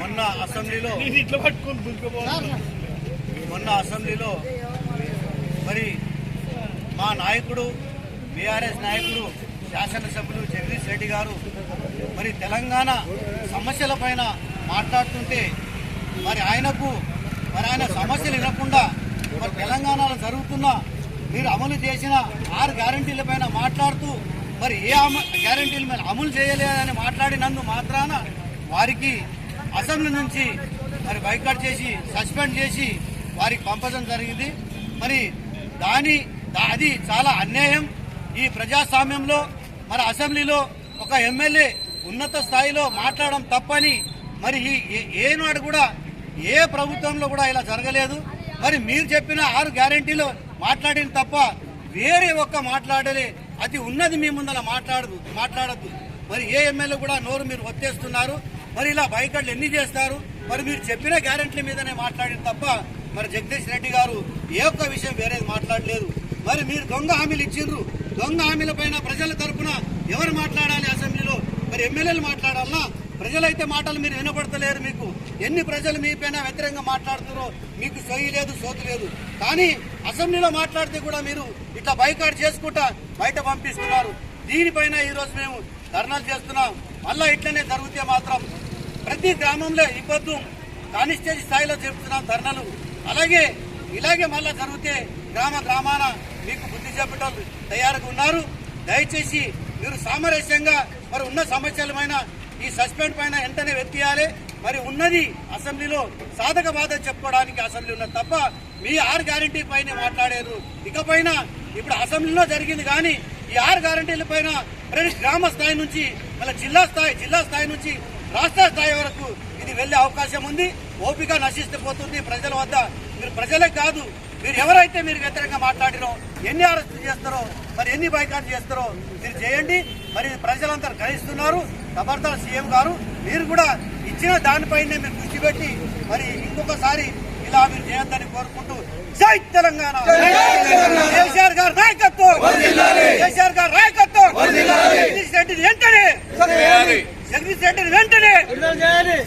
మొన్న అసెంబ్లీలో ఇట్లా పట్టుకొని దుంకపోవాలి మొన్న అసెంబ్లీలో మరి మా నాయకుడు బీఆర్ఎస్ నాయకుడు శాసనసభ్యులు జగదీష్ రెడ్డి గారు మరి తెలంగాణ సమస్యల పైన మాట్లాడుతుంటే మరి ఆయనకు మరి ఆయన సమస్యలు వినకుండా మరి తెలంగాణలో జరుగుతున్న మీరు అమలు చేసిన ఆరు గ్యారంటీల పైన మాట్లాడుతూ మరి ఏ అమ గ్యారంటీల మీద అమలు చేయలేదని మాట్లాడినందు మాత్రాన వారికి అసెంబ్లీ నుంచి మరి బైకాట్ చేసి సస్పెండ్ చేసి వారికి పంపడం జరిగింది. మరి దాని అది చాలా అన్యాయం. ఈ ప్రజాస్వామ్యంలో మరి అసెంబ్లీలో ఒక ఎమ్మెల్యే ఉన్నత స్థాయిలో మాట్లాడడం తప్పని మరి ఏ- ఏనాడు కూడా ఏ ప్రభుత్వంలో కూడా ఇలా జరగలేదు. మరి మీరు చెప్పిన ఆరు గ్యారెంటీలు మాట్లాడిన తప్ప వేరే ఒక్క మాట్లాడలే అది ఉన్నది మీ ముందర మాట్లాడదు మాట్లాడద్దు. మరి ఏ ఎమ్మెల్యే కూడా నోరు మీరు ఒత్తేస్తున్నారు. మరి ఇలా బైకట్లు ఎన్ని చేస్తారు? మరి మీరు చెప్పిన గ్యారెంటీ మీదనే మాట్లాడిన తప్ప మరి జగదీష్ రెడ్డి గారు ఏ ఒక్క విషయం వేరేది మాట్లాడలేదు. మరి మీరు దొంగ హామీలు ఇచ్చిండ్రు. దొంగ హామీల పైన ప్రజల తరఫున ఎవరు మాట్లాడాలి అసెంబ్లీలో? మరి ఎమ్మెల్యేలు మాట్లాడాలన్నా ప్రజలైతే మాటలు మీరు వినపడతలేరు మీకు. ఎన్ని ప్రజలు మీ పైన వ్యతిరేకంగా మాట్లాడుతున్నారో మీకు సొయ్యి లేదు సోతు లేదు. కానీ అసెంబ్లీలో మాట్లాడితే కూడా మీరు ఇట్లా బైకాట్ చేసుకుంటా బయట పంపిస్తున్నారు. దీనిపైన ఈరోజు మేము ధర్నాలు చేస్తున్నాం. మళ్ళా ఇట్లనే జరిగితే మాత్రం ప్రతి గ్రామంలో ఇబ్బందు కానిస్టేజ్ స్థాయిలో చెప్తున్నాం ధర్నాలు. అలాగే ఇలాగే మళ్ళా జరిగితే గ్రామ గ్రామాన మీకు బుద్ధి చెప్పటం తయారుగా ఉన్నారు. దయచేసి మీరు సామరస్యంగా మరి ఉన్న సమస్యలమైన ఈ సస్పెండ్ పైన వెంటనే వెతియాలి మరి ఉన్నది అసెంబ్లీలో సాధక బాధ చెప్పుకోవడానికి అసెంబ్లీ ఉన్నది తప్ప మీ ఆర్ గ్యారంటీ పైన మాట్లాడారు ఇకపైన ఇప్పుడు అసెంబ్లీలో జరిగింది కానీ ఈ ఆర్ గ్యారంటీల పైన ప్రతి గ్రామ స్థాయి నుంచి మళ్ళీ జిల్లా స్థాయి జిల్లా స్థాయి నుంచి రాష్ట్ర స్థాయి వరకు ఇది వెళ్ళే అవకాశం ఉంది. ఓపిక నశిస్తూ పోతుంది ప్రజల వద్ద. మీరు ప్రజలే కాదు మీరు ఎవరైతే మీరు వ్యతిరేకంగా మాట్లాడినో ఎన్ని అరెస్ట్ చేస్తారో మరి ఎన్ని బైకాట్ చేస్తారో మీరు చేయండి. మరి ప్రజలందరూ గ్రహిస్తున్నారు. ఖబర్దార్ సీఎం గారు మీరు కూడా ఇచ్చిన దానిపైనే మీరు దృష్టి పెట్టి మరి ఇంకొకసారి ఇలా మీరు చేయొద్దని కోరుకుంటూ జై తెలంగాణ. కేసీఆర్ గారు నాయకత్వం. కేసీఆర్ గారు నాయకత్వం. జగదీష్ రెడ్డిని వెంటనే. జగదీష్ రెడ్డిని వెంటనే. విడుదల చేయాలి.